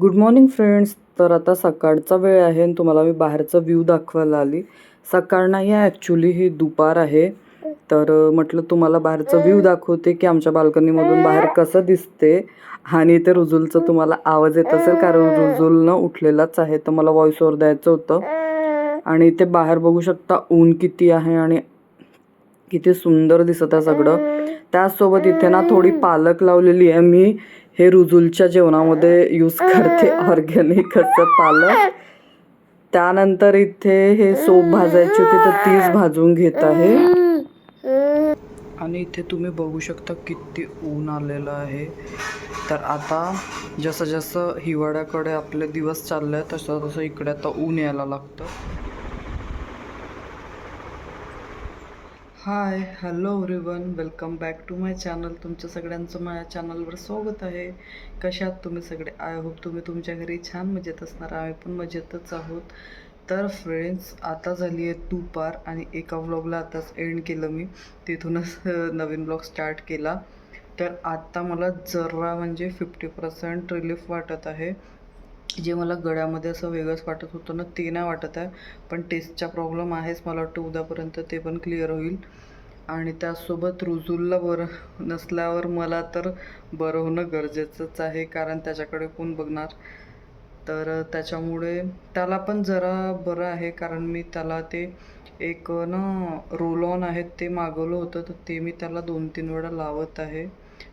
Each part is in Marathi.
गुड मॉर्निंग फ्रेंड्स तर आता सकाळचा वेळ आहे आणि तुम्हाला मी बाहेरचा व्ह्यू दाखवायला आली. सकाळ नाही आहे ॲक्च्युली ही दुपार आहे. तर म्हटलं तुम्हाला बाहेरचा व्ह्यू दाखवते की आमच्या बाल्कनीमधून बाहेर कसं दिसते. आणि ते रुजुलचं तुम्हाला आवाज येत असेल कारण रुजुलनं उठलेलाच आहे. तर मला व्हॉइस ओव्हर द्यायचं होतं. आणि इथे बाहेर बघू शकता ऊन किती आहे आणि किती सुंदर दिसत आहे सगळं. त्याचसोबत इथे ना थोडी पालक लावलेली आहे. मी हे रुजुलच्या जेवणामध्ये यूज करते ऑर्गॅनिक असं पालक. त्यानंतर इथे हे सोप भाजायची होती तर तीच भाजून घेत आहे. आणि इथे तुम्ही बघू शकता किती ऊन आलेलं आहे. तर आता जसं जसं हिवाळ्याकडे आपले दिवस चालले तसं तसं इकडे आता ऊन यायला लागतं. Hi hello everyone welcome back to my channel तुमच्या सगळ्यांचं माझ्या चॅनलवर स्वागत आहे. कशात तुम्ही सगळे? आय होप तुम्ही तुमच्या घरी छान मजेत असणार. आम्ही पण मजेतच आहोत. तर फ्रेंड्स आता झाली आहे दुपार आणि एका व्लॉगला आताच एंड केलं मी. तिथूनच नवीन ब्लॉग स्टार्ट केला. तर आत्ता मला जरा म्हणजे फिफ्टी पर्सेंट रिलीफ वाटत आहे. जे मला गळ्यामध्ये असं वेगळंच वाटत होतं ना ते नाही वाटत आहे. पण टेस्टचा प्रॉब्लेम आहेच मला वाटतं उद्यापर्यंत ते पण क्लिअर होईल. आणि त्यासोबत रुजूलला बरं नसल्यावर मला तर बरं होणं गरजेचंच आहे कारण त्याच्याकडे कोण बघणार? तर त्याच्यामुळे त्याला पण जरा बरं आहे कारण मी त्याला ते एक ना रोल ऑन आहेत ते मागवलं होतं तर ते मी त्याला दोन तीन वेळा लावत आहे.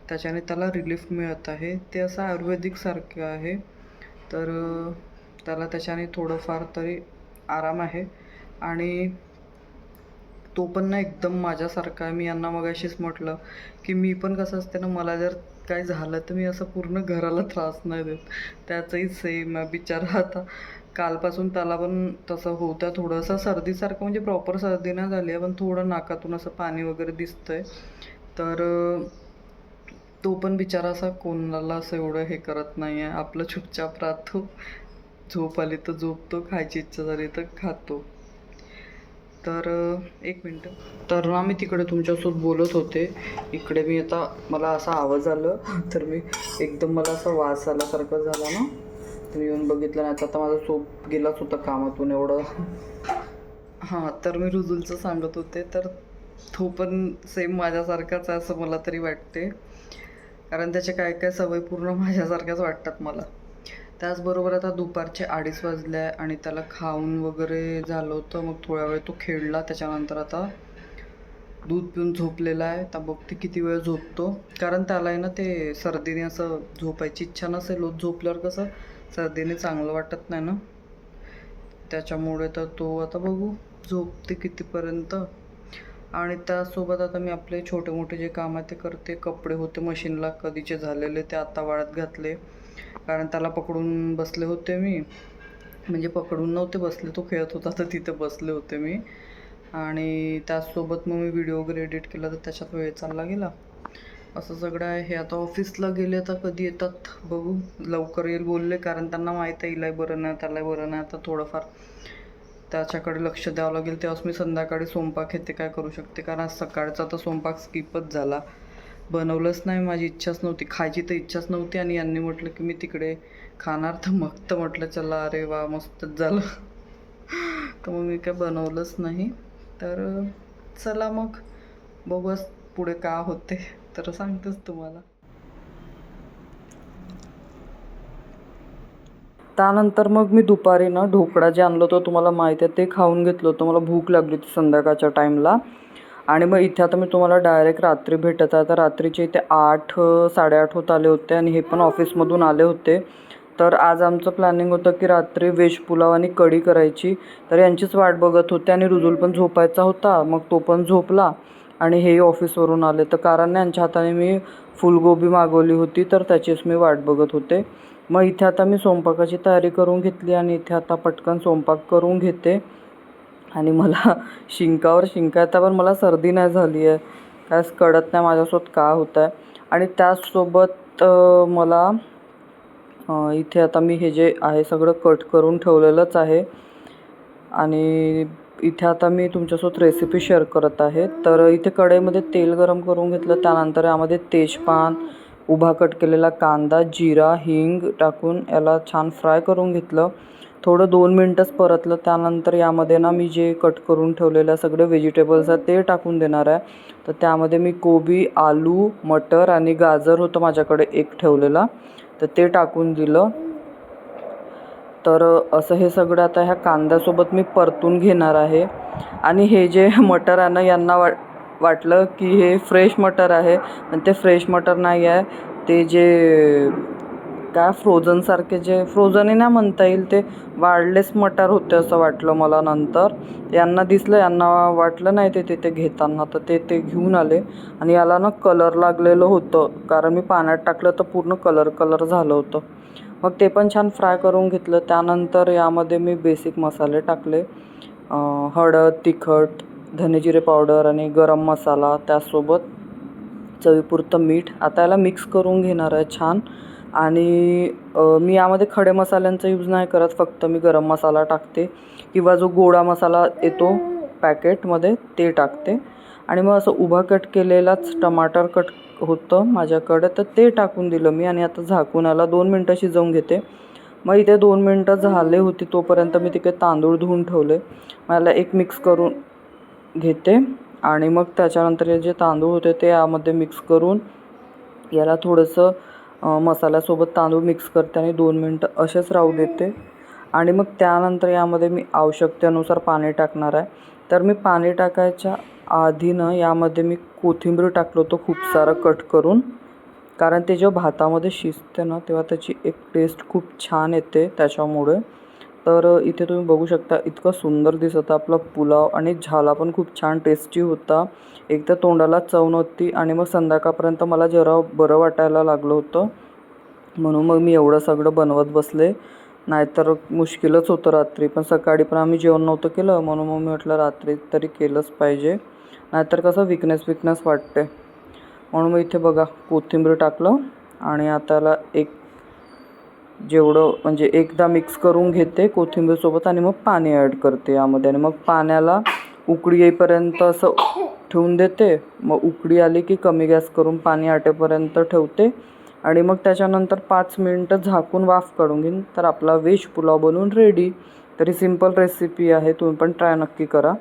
त्याच्याने त्याला रिलीफ मिळत आहे. ते असं आयुर्वेदिकसारखं आहे. तर त्याला त्याच्याने थोडंफार तरी आराम आहे. आणि तो पण ना एकदम माझ्यासारखा आहे. मी यांना मगाशीच म्हटलं की मी पण कसं असते ना मला जर काय झालं तर मी असं पूर्ण घराला त्रास नाही देत. त्याचंही सेम आहे. बिचारा आता कालपासून त्याला पण तसं होतं थोडंसं. सर्दीसारखं म्हणजे प्रॉपर सर्दी नाही झाली आहे पण थोडं नाकातून असं पाणी वगैरे दिसतंय. तर तो पण बिचारा असा कोणाला असं एवढं हे करत नाही आहे आपलं चुपचाप राहतो. झोप आली तर झोपतो खायची इच्छा झाली तर खातो. तर एक मिनटं. तर ना मी तिकडे तुमच्यासोबत बोलत होते. इकडे मी आता मला असा आवाज आलं तर मी एकदम मला असा वास आल्यासारखं झाला ना. तर मी येऊन बघितलं नाही तर आता माझा सोप गेलाच होता कामातून एवढं. हां तर मी रुजुलचं सांगत होते. तर तो पण सेम माझ्यासारखाच आहे असं मला तरी वाटते. कारण त्याचे काय काय सवय पूर्ण माझ्यासारख्याच वाटतात मला. त्याचबरोबर आता दुपारचे अडीच वाजले आहे आणि त्याला खाऊन वगैरे झालं होतं मग थोड्या वेळ तो खेळला. त्याच्यानंतर आता दूध पिऊन झोपलेला आहे. आता बघते किती वेळ झोपतो. कारण त्याला आहे ना ते सर्दीने असं झोपायची इच्छा नसेल होत. झोपल्यावर कसं सर्दीने चांगलं वाटत नाही ना. त्याच्यामुळे तर तो आता बघू झोपते कितीपर्यंत. आणि त्यासोबत आता मी आपले छोटे मोठे जे काम आहे ते करते. कपडे होते मशीनला कधीचे झालेले ते आता वाळत घातले. कारण त्याला पकडून बसले होते मी. म्हणजे पकडून नव्हते बसले तो खेळत होता तर तिथे बसले होते मी. आणि त्याचसोबत मग मी व्हिडिओ वगैरे एडिट केला तर त्याच्यात वेळ चालला गेला. असं सगळं आहे. हे आता ऑफिसला गेले आता कधी येतात बघू. लवकर येईल बोलले कारण त्यांना माहीत आहे इलाय बरं नाही त्याला बरं नाही. आता थोडंफार त्याच्याकडे लक्ष द्यावं लागेल. तेव्हाच मी संध्याकाळी स्वयंपाक हे ते काय करू शकते? कारण आज सकाळचा तर स्वयंपाक स्किपच झाला. बनवलंच नाही माझी इच्छाच नव्हती. खायची तर इच्छाच नव्हती आणि यांनी म्हटलं की मी तिकडे खाणार तर मग तर म्हटलं चला अरे वा मस्तच झालं. तर मग मी काय बनवलंच नाही. तर चला मग. बघूच पुढे का होते. तर सांगतेच तुम्हाला. त्यानंतर मग मी दुपारी ना ढोकळा जे आणलं होतं तुम्हाला माहिती आहे ते खाऊन घेतलं होतं. मला भूक लागली होती संध्याकाळच्या टाईमला. आणि मग इथे आता मी तुम्हाला डायरेक्ट रात्री भेटत आहे. तर रात्रीचे इथे आठ साडेआठ होत आले होते आणि हे पण ऑफिसमधून आले होते. तर आज आमचं प्लॅनिंग होतं की रात्री वेज पुलाव आणि कढी करायची. तर यांचीच वाट बघत होते आणि रुजुल पण झोपायचा होता. मग तो पण झोपला आणि हेही ऑफिसवरून आले. तर कारण यांच्या हाताने मी फुलगोबी मागवली होती तर त्याचीच मी वाट बघत होते. मग इथे आता मी स्वयंपाकाची तयारी करून घेतली आणि इथे आता पटकन स्वयंपाक करून घेते. आणि मला शिंकावर शिंका येता पण मला सर्दी नाही झाली आहे. कायच कळत नाही माझ्यासोबत का होत आहे. आणि त्याचसोबत मला इथे आता मी हे जे आहे सगळं कट करून ठेवलेलंच आहे. आणि इथे आता मी तुमच्यासोबत रेसिपी शेअर करत आहे. तर इथे कढईमध्ये तेल गरम करून घेतलं त्यानंतर यामध्ये तेजपान उभा कट केलेला कांदा जिरा हिंग टाकून याला छान फ्राय करून घेतलं. थोडं दोन मिनटंच परतलं. त्यानंतर यामध्ये ना मी जे कट करून ठेवलेलं सगळे व्हेजिटेबल्स आहेत ते टाकून देणार आहे. तर त्यामध्ये मी कोबी आलू मटर आणि गाजर होतं माझ्याकडे एक ठेवलेला. तर ते टाकून दिलं. तर असं हे सगळं आता ह्या कांद्यासोबत मी परतून घेणार आहे. आणि हे जे मटर आहे ना यांना वाट वाटलं की हे फ्रेश मटर आहे पण ते फ्रेश मटर नाही आहे. ते जे काय फ्रोझनसारखे जे फ्रोझनही नाही म्हणता येईल ते वाढलेस मटर होते असं वाटलं मला नंतर. यांना दिसलं यांना वाटलं नाही ते तिथे घेताना तर ते ते घेऊन आले. आणि याला ना कलर लागलेलं होतं कारण मी पाण्यात टाकलं तर पूर्ण कलर कलर झालं होतं. मग ते पण छान फ्राय करून घेतलं. त्यानंतर यामध्ये मी बेसिक मसाले टाकले. हळद तिखट धनेजिरे पावडर आणि गरम मसाला त्यासोबत चवीपुरतं मीठ. आता याला मिक्स करून घेणार आहे छान. आणि मी यामध्ये खडे मसाल्यांचा यूज नाही करत फक्त मी गरम मसाला टाकते. किंवा जो गोडा मसाला येतो पॅकेटमध्ये ते टाकते. आणि मग असं उभा कट केलेलाच टमाटर कट होतं माझ्याकडे तर ते टाकून दिलं मी आणि आता झाकून याला दोन मिनटं शिजवून घेते. मग इथे दोन मिनटं झाले होती तोपर्यंत मी तिकडे तांदूळ धुवून ठेवले. मला एक मिक्स करून घेते. आणि मग त्याच्यानंतर हे जे तांदूळ होते ते यामध्ये मिक्स करून याला थोडंसं मसाल्यासोबत तांदूळ मिक्स करते आणि दोन मिनटं असेच राहू देते. आणि मग त्यानंतर यामध्ये मी आवश्यकतेनुसार पाणी टाकणार आहे. तर मी पाणी टाकायच्या आधीनं यामध्ये मी कोथिंबीर टाकलो होतो खूप सारं कट करून. कारण ते जेव्हा भातामध्ये शिजते ना तेव्हा त्याची एक टेस्ट खूप छान येते त्याच्यामुळे. तर इथे तुम्ही बघू शकता इतकं सुंदर दिसत आपला पुलाव आणि झाला पण खूप छान टेस्टी होता. एक तर तोंडाला चव नव्हती आणि मग संध्याकाळपर्यंत मला जरा बरं वाटायला लागलं होतं. म्हणून मग मी एवढं सगळं बनवत बसले. नाहीतर मुश्किलच होतं रात्री पण सकाळी पण आम्ही जेवण नव्हतं केलं म्हणून मग मी म्हटलं रात्री तरी केलंच पाहिजे. नाहीतर कसं विकनेस विकनेस वाटते. म्हणून मग इथे बघा कोथिंबीर टाकलं आणि आताला एक जेवढं म्हणजे एकदा मिक्स करून घेते कोथिंबीरसोबत आणि मग पाणी ॲड करते यामध्ये. आणि मग पाण्याला उकळी येईपर्यंत असं ठेवून देते. मग उकळी आली की कमी गॅस करून पाणी आटेपर्यंत ठेवते. आणि मग त्याच्यानंतर पाच मिनटं झाकून वाफ काढून घेईन. तर आपला वेज पुलाव बनवून रेडी तरी सिंपल रेसिपी आहे. तुम्ही पण ट्राय नक्की करा.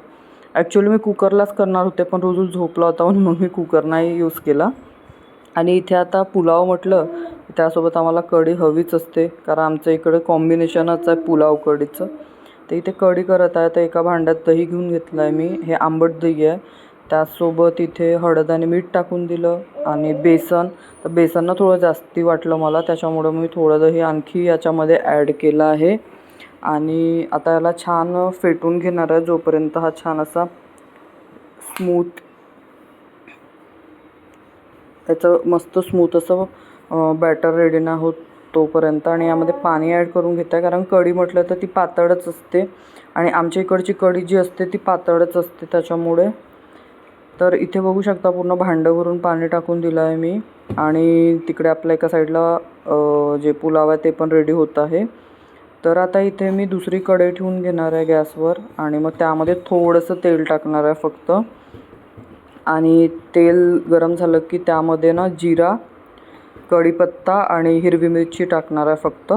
ॲक्च्युली मी कुकरलाच करणार होते पण रोज झोपला होता म्हणून मग मी कुकर नाही यूज केला. आणि इथे आता पुलाव म्हटलं त्यासोबत आम्हाला कढी हवीच असते कारण आमच्या इकडे कॉम्बिनेशनच आहे पुलाव कढीचं. तर इथे कढी करत आहे तर एका भांड्यात दही घेऊन घेतलं आहे मी. हे आंबट दही आहे. त्यासोबत इथे हळद आणि मीठ टाकून दिलं आणि बेसन. तर बेसननं थोडं जास्ती वाटलं मला त्याच्यामुळं मी थोडं दही आणखी याच्यामध्ये ॲड केलं आहे. आणि आता याला छान फेटून घेणार आहे जोपर्यंत हा छान असा स्मूथ त्याचं मस्त स्मूथ असं बॅटर रेडी ना होत तोपर्यंत. आणि यामध्ये पाणी ॲड करून घेत आहे कारण कढी म्हटलं तर ती पातळच असते. आणि आमच्या इकडची कढी जी असते ती पातळच असते त्याच्यामुळे. तर इथे बघू शकता पूर्ण भांडं भरून पाणी टाकून दिलं आहे मी. आणि तिकडे आपल्या एका साईडला जे पुलाव आहे ते पण रेडी होत आहे. तर आता इथे मी दुसरी कढई ठेवून घेणार आहे गॅसवर. आणि मग त्यामध्ये थोडंसं तेल टाकणार आहे फक्त. आणि तेल गरम झालं की त्यामध्ये ना जिरा कढीपत्ता आणि हिरवी मिरची टाकणार आहे फक्त.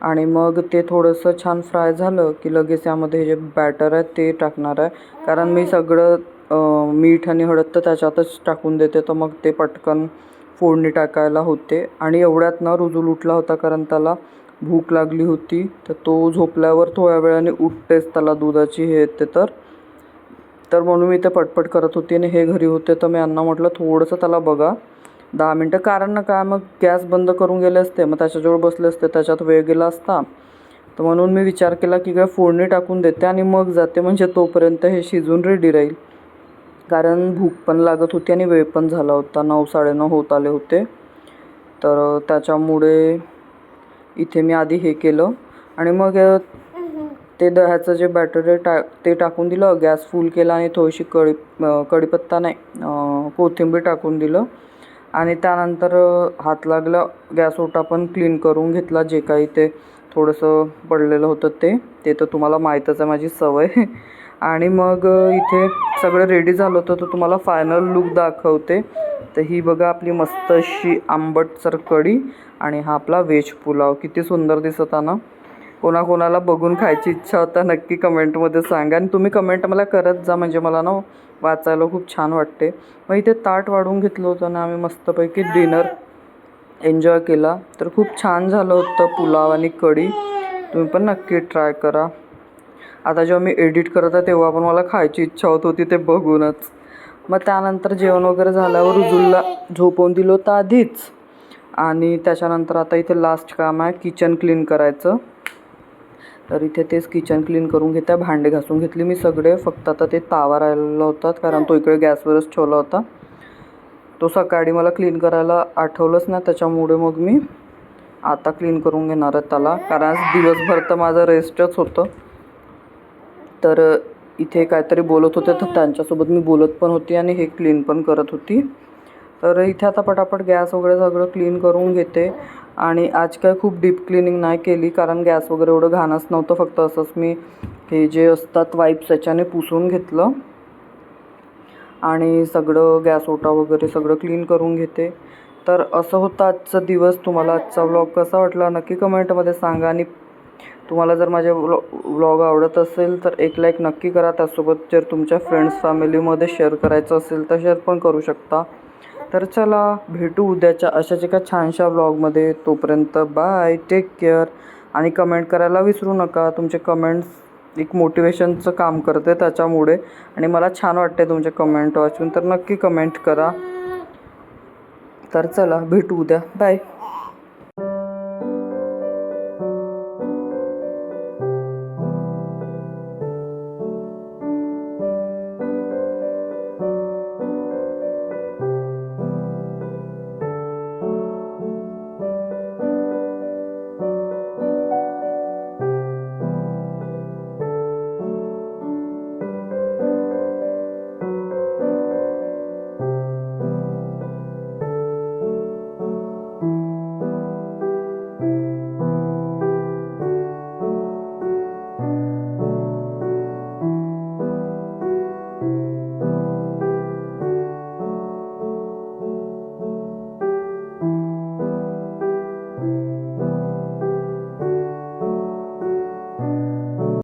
आणि मग ते थोडंसं छान फ्राय झालं की लगेच यामध्ये जे बॅटर आहे ते टाकणार आहे. कारण मी सगळं मीठ आणि हळद तर त्याच्यातच टाकून देते तर मग ते पटकन फोडणी टाकायला होते. आणि एवढ्यात ना रुजूल उठला होता कारण त्याला भूक लागली होती तर तो झोपल्यावर थोड्या वेळाने उठतेच त्याला दुधाची हे येते तर. तर म्हणून मी ते पटपट करत होती आणि हे घरी होते तर मी यांना म्हटलं थोडंसं त्याला बघा. दहा मिनटं कारण ना काय मग गॅस बंद करून गेले असते मग त्याच्याजवळ बसले असते त्याच्यात वेळ गेला असता. तर म्हणून मी विचार केला की काय फोडणी टाकून देते आणि मग जाते म्हणजे तोपर्यंत हे शिजून रेडी राहील. कारण भूक पण लागत होती आणि वेळ पण झाला होता. नऊ साडेनऊ होत आले होते. तर त्याच्यामुळे इथे मी आधी हे केलं आणि मग ते दह्याचं जे बॅटर आहे टा ते टाकून दिलं गॅस फुल केला आणि थोडीशी कढी कढीपत्ता नाही कोथिंबीर टाकून दिलं. आणि त्यानंतर हात लागला गॅस ओटा पण क्लीन करून घेतला जे काही ते थोडंसं पडलेलं होतं ते ते तर तुम्हाला माहीतच आहे माझी सवय. आणि मग इथे सगळं रेडी झालं होतं तर तुम्हाला फायनल लुक दाखवते. तर ही बघा आपली मस्त अशी आंबटसर कढी आणि हा आपला व्हेज पुलाव. किती सुंदर दिसत आहे ना? कोणाकोणाला बघून खायची इच्छा होता नक्की कमेंटमध्ये सांगा. आणि तुम्ही कमेंट मला करत जा म्हणजे मला ना वाचायला खूप छान वाटते. मग इथे ताट वाढून घेतलं होतं ना आम्ही मस्तपैकी डिनर एन्जॉय केला. तर खूप छान झालं होतं पुलाव आणि कढी. तुम्ही पण नक्की ट्राय करा. आता जेव्हा मी एडिट करत आहे तेव्हा पण मला खायची इच्छा होत होती ते बघूनच. मग त्यानंतर जेवण वगैरे झाल्यावर रुजुलला झोपवून दिलं होतं आधीच. आणि त्याच्यानंतर आता इथे लास्ट काम आहे किचन क्लीन करायचं. तर इथे तेच किचन क्लीन करून घेते. भांडे घासून घेतली मी सगळे. फक्त आता ते तावा राहिलेला होता कारण तो इकडे गॅसवरच ठेवला होता. तो सकाळी मला क्लीन करायला आठवलंच ना त्याच्यामुळे मग मी आता क्लीन करून घेणार आहे त्याला. कारण दिवसभर तर माझं रेस्टच होतं. तर इथे काहीतरी बोलत होते तर त्यांच्यासोबत मी बोलत पण होती आणि हे क्लीन पण करत होती. तर इथे आता पटापट गॅस वगैरे सगळं क्लीन करून घेते. आणि आज काय खूप डीप क्लिनिंग नाही केली कारण गॅस वगैरे एवढं घाणच नव्हतं फक्त असंच मी हे जे असतात वाईप्स याच्याने पुसून घेतलं. आणि सगळं गॅस ओटा वगैरे सगळं क्लीन करून घेते. तर असं होतं आजचा दिवस. तुम्हाला आजचा व्लॉग कसा वाटला नक्की कमेंटमध्ये सांगा. आणि तुम्हाला जर माझे व्लॉ व्लॉग आवडत असेल तर एक लाईक नक्की करा. त्यासोबत जर तुमच्या फ्रेंड्स फॅमिलीमध्ये शेअर करायचं असेल तर शेअर पण करू शकता. तर चला भेटू उद्याच्या अशाच एका छानशा व्लॉगमध्ये तोपर्यंत बाय टेक केअर आणि कमेंट करायला विसरू नका. तुमचे कमेंट्स एक मोटिवेशनचं काम करते त्याच्यामुळे. आणि मला छान वाटते तुमचे कमेंट वाचून. तर नक्की कमेंट करा. तर चला भेटू उद्या. बाय